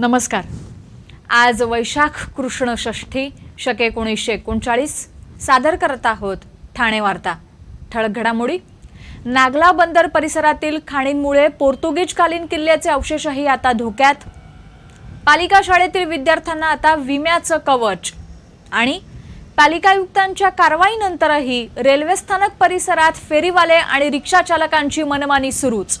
नमस्कार. आज वैशाख कृष्ण षष्ठी शके एकोणीसशे एकोणचाळीस सादर करत आहोत ठाणे वार्ता. ठळक घडामोडी. नागला बंदर परिसरातील खाणींमुळे पोर्तुगीजकालीन किल्ल्याचे अवशेषही आता धोक्यात. पालिका शाळेतील विद्यार्थ्यांना आता विम्याचं कवच आणि पालिकायुक्तांच्या कारवाईनंतरही रेल्वे स्थानक परिसरात फेरीवाले आणि रिक्षाचालकांची मनमानी सुरूच.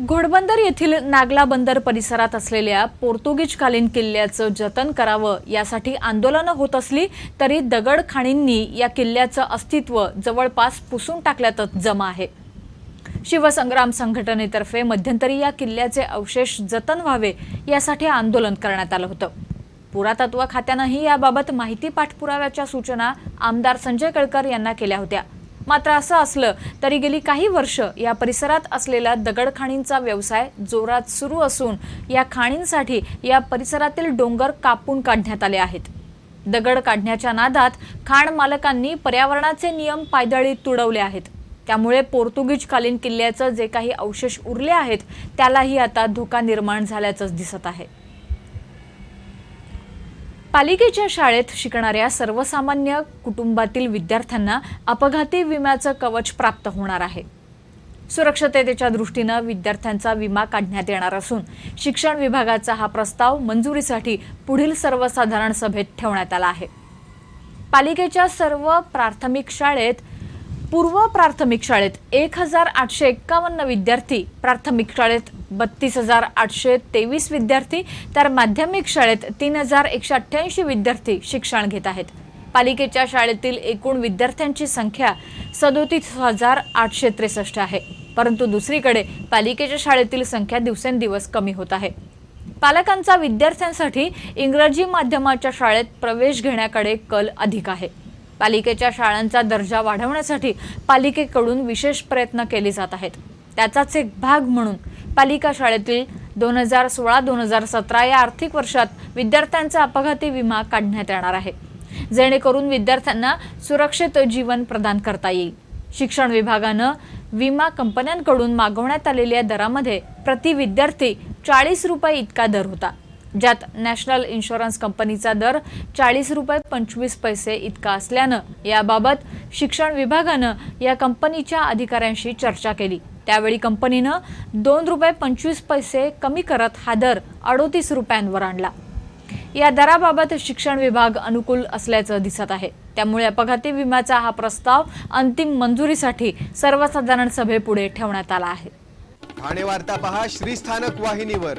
घोडबंदर येथील नागला बंदर परिसरात असलेल्या पोर्तुगीजकालीन किल्ल्याचं जतन करावं यासाठी आंदोलनं होत असली तरी दगडखाणींनी या किल्ल्याचं अस्तित्व जवळपास पुसून टाकल्यातच जमा आहे. शिवसंग्राम संघटनेतर्फे मध्यंतरी या किल्ल्याचे अवशेष जतन व्हावे यासाठी आंदोलन करण्यात आलं होतं. पुरातत्व खात्यानंही याबाबत माहिती पाठपुराव्याच्या सूचना आमदार संजय केळकर यांना केल्या होत्या. मात्र असं असलं तरी गेली काही वर्ष या परिसरात असलेला दगडखाणींचा व्यवसाय जोरात सुरू असून या खाणींसाठी या परिसरातील डोंगर कापून काढण्यात आले आहेत. दगड काढण्याच्या नादात खाण मालकांनी पर्यावरणाचे नियम पायदळी तुडवले आहेत. त्यामुळे पोर्तुगीजकालीन किल्ल्याचं जे काही अवशेष उरले आहेत त्यालाही आता धोका निर्माण झाल्याचंच दिसत आहे. पालिकेच्या शाळेत शिकणाऱ्या सर्वसामान्य कुटुंबातील विद्यार्थ्यांना अपघाती विम्याचं कवच प्राप्त होणार आहे. सुरक्षिततेच्या दृष्टीनं विद्यार्थ्यांचा विमा काढण्यात येणार असून शिक्षण विभागाचा हा प्रस्ताव मंजुरीसाठी पुढील सर्वसाधारण सभेत ठेवण्यात आला आहे. पालिकेच्या सर्व प्राथमिक शाळेत पूर्व प्राथमिक शाळेत एक हजार आठशे एक्कावन्न विद्यार्थी प्राथमिक शाळेत बत्तीस हजार आठशे तेवीस विद्यार्थी तर माध्यमिक शाळेत तीन हजार एकशे अठ्ठ्याऐंशी विद्यार्थी शिक्षण घेत आहेत. पालिकेच्या शाळेतील एकूण विद्यार्थ्यांची संख्या सदोतीस हजार आठशे त्रेसष्ट आहे. परंतु दुसरीकडे पालिकेच्या शाळेतील संख्या दिवसेंदिवस कमी होत आहे. पालकांचा विद्यार्थ्यांसाठी इंग्रजी माध्यमाच्या शाळेत प्रवेश घेण्याकडे कल अधिक आहे. पालिकेच्या शाळांचा दर्जा वाढवण्यासाठी पालिकेकडून विशेष प्रयत्न केले जात आहेत. त्याचाच एक भाग म्हणून पालिका शाळेतील दोन हजार सोळा दोन हजार सतरा या आर्थिक वर्षात विद्यार्थ्यांचा अपघाती विमा काढण्यात येणार आहे. जेणेकरून विद्यार्थ्यांना सुरक्षित जीवन प्रदान करता येईल. शिक्षण विभागानं विमा कंपन्यांकडून मागवण्यात आलेल्या दरामध्ये प्रति विद्यार्थी चाळीस रुपये इतका दर होता. ज्यात नॅशनल इन्शुरन्स कंपनीचा दर चाळीस रुपये पंचवीस पैसे इतका असल्यानं याबाबत शिक्षण विभागानं या कंपनीच्या अधिकाऱ्यांशी चर्चा केली. त्यावेळी कंपनीनं दोन रुपये पंचवीस पैसे कमी करत हा दर अडोतीस रुपयांवर आणला. या दराबाबत शिक्षण विभाग अनुकूल असल्याचं दिसत आहे. त्यामुळे अपघाती विम्याचा हा प्रस्ताव अंतिम मंजुरीसाठी सर्वसाधारण सभेपुढे ठेवण्यात आला आहे. ठाणे वार्ता पहा श्रीस्थानक वाहिनीवर.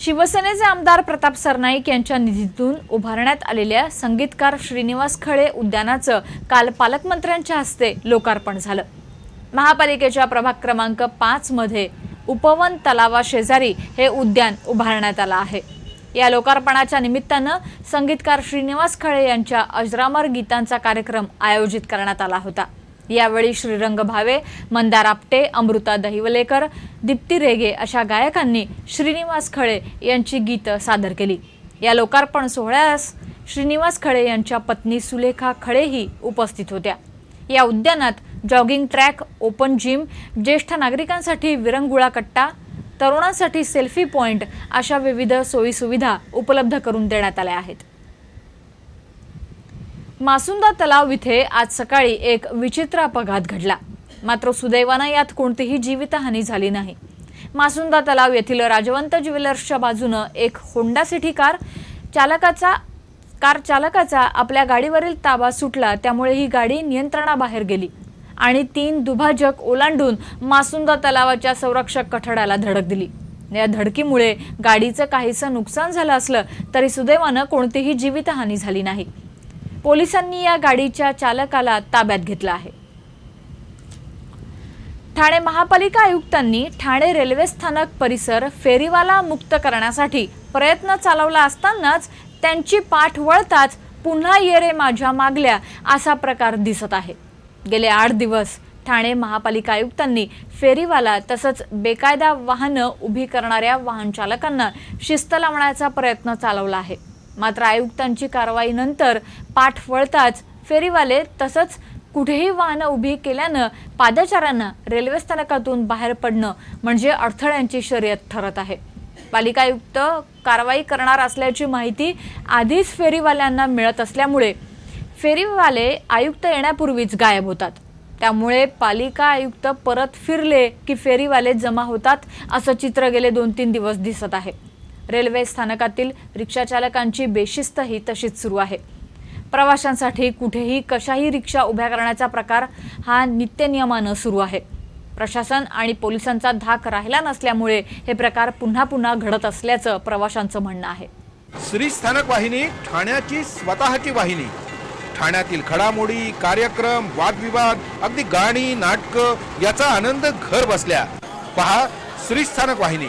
शिवसेनेचे आमदार प्रताप सरनाईक यांच्या निधीतून उभारण्यात आलेल्या संगीतकार श्रीनिवास खळे उद्यानाचं काल पालकमंत्र्यांच्या हस्ते लोकार्पण झालं. महापालिकेच्या प्रभाग क्रमांक पाच मध्ये उपवन तलावा शेजारी हे उद्यान उभारण्यात आलं आहे. या लोकार्पणाच्या निमित्तानं संगीतकार श्रीनिवास खळे यांच्या अजरामर गीतांचा कार्यक्रम आयोजित करण्यात आला होता. यावेळी श्रीरंग भावे मंदार आपटे अमृता दहिवलेकर दीप्ती रेगे अशा गायकांनी श्रीनिवास खळे यांची गीतं सादर केली. या लोकार्पण सोहळ्यास श्रीनिवास खळे यांच्या पत्नी सुलेखा खळेही उपस्थित होत्या. या उद्यानात जॉगिंग ट्रॅक ओपन जिम ज्येष्ठ नागरिकांसाठी विरंगुळा कट्टा तरुणांसाठी सेल्फी पॉइंट अशा विविध सोयीसुविधा उपलब्ध करून देण्यात आल्या आहेत. मासुंदा तलाव इथे आज सकाळी एक विचित्र अपघात घडला. मात्र सुदैवानं यात कोणतीही जीवितहानी झाली नाही. मासुंदा तलाव येथील राजवंत ज्वेलर्सच्या बाजूनं एक होंडा सिटी कार चालकाचा कार चालकाचा आपल्या गाडीवरील ताबा सुटला त्यामुळे ही गाडी नियंत्रणाबाहेर गेली आणि तीन दुभाजक ओलांडून मासुंदा तलावाच्या संरक्षक कठड्याला धडक दिली. या धडकीमुळे गाडीचं काहीसं नुकसान झालं असलं तरी सुदैवानं कोणतीही जीवितहानी झाली नाही. पोलिसांनी या गाडीच्या चालकाला ताब्यात घेतलं आहे. ठाणे महापालिका आयुक्तांनी ठाणे रेल्वे स्थानक परिसर फेरीवाला मुक्त करण्यासाठी प्रयत्न चालवला असतानाच त्यांची पाठ वळताच पुन्हा ये रे माझ्या मागल्या असा प्रकार दिसत आहे. गेले आठ दिवस ठाणे महापालिका आयुक्तांनी फेरीवाला तसंच बेकायदा वाहनं उभी करणाऱ्या वाहन चालकांना शिस्त लावण्याचा प्रयत्न चालवला आहे. मात्र आयुक्तांची कारवाईनंतर पाठ वळताच फेरीवाले तसंच कुठेही वाहनं उभी केल्यानं पादचाऱ्यांना रेल्वे स्थानकातून बाहेर पडणं म्हणजे अडथळ्यांची शर्यत ठरत आहे. पालिका आयुक्त कारवाई करणार असल्याची माहिती आधीच फेरीवाल्यांना मिळत असल्यामुळे फेरीवाले आयुक्त येण्यापूर्वीच गायब होतात. त्यामुळे पालिका आयुक्त परत फिरले की फेरीवाले जमा होतात असं चित्र गेले दोन तीन दिवस दिसत आहे. रेल्वे स्थानकातील रिक्षाचालकांची बेशिस्तही तशीच सुरू आहे. प्रवाशांसाठी कुठेही कशाही रिक्षा उभ्या करण्याचा प्रकार हा नित्यनियमानं सुरू आहे. प्रशासन आणि पोलिसांचा धाक राहिला नसल्यामुळे हे प्रकार पुन्हा पुन्हा घडत असल्याचं प्रवाशांचं म्हणणं आहे. श्री स्थानक वाहिनी ठाण्याची स्वतःची वाहिनी. ठाण्यातील घडामोडी कार्यक्रम वादविवाद अगदी गाणी नाटकं याचा आनंद घर बसल्या. पहा श्री स्थानक वाहिनी.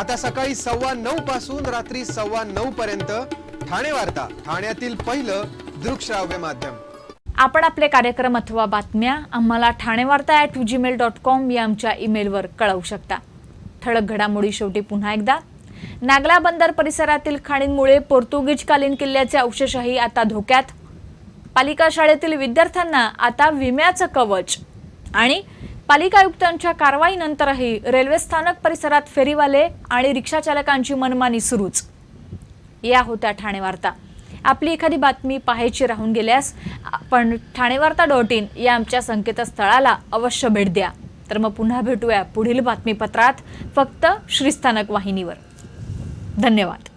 आता सकाळी सव्वा नऊ पासून रात्री सव्वा नऊ पर्यंत ठाणे वार्ता ठाण्यातील पहिलं दृकश्राव्य माध्यम. आपण आपले कार्यक्रम अथवा बातम्या आम्हाला Thanevarta at Gmail dot com या आमच्या ईमेलवर कळवू शकता. ठळक घडामोडी शेवटी पुन्हा एकदा. नागला बंदर परिसरातील खाणींमुळे पोर्तुगीजकालीन किल्ल्याचे अवशेषही आता धोक्यात. पालिका शाळेतील विद्यार्थ्यांना आता विम्याचं कवच आणि पालिका आयुक्तांच्या कारवाईनंतरही रेल्वे स्थानक परिसरात फेरीवाले आणि रिक्षाचालकांची मनमानी सुरूच. या होत्या ठाणे वार्ता आपली एखादी बातमी पाहायची राहून गेल्यास आपण ठाणेवार्ता डॉट इन या आमच्या संकेतस्थळाला अवश्य भेट द्या. तर मग पुन्हा भेटूया पुढील बातमीपत्रात फक्त श्रीस्थानक वाहिनीवर. धन्यवाद.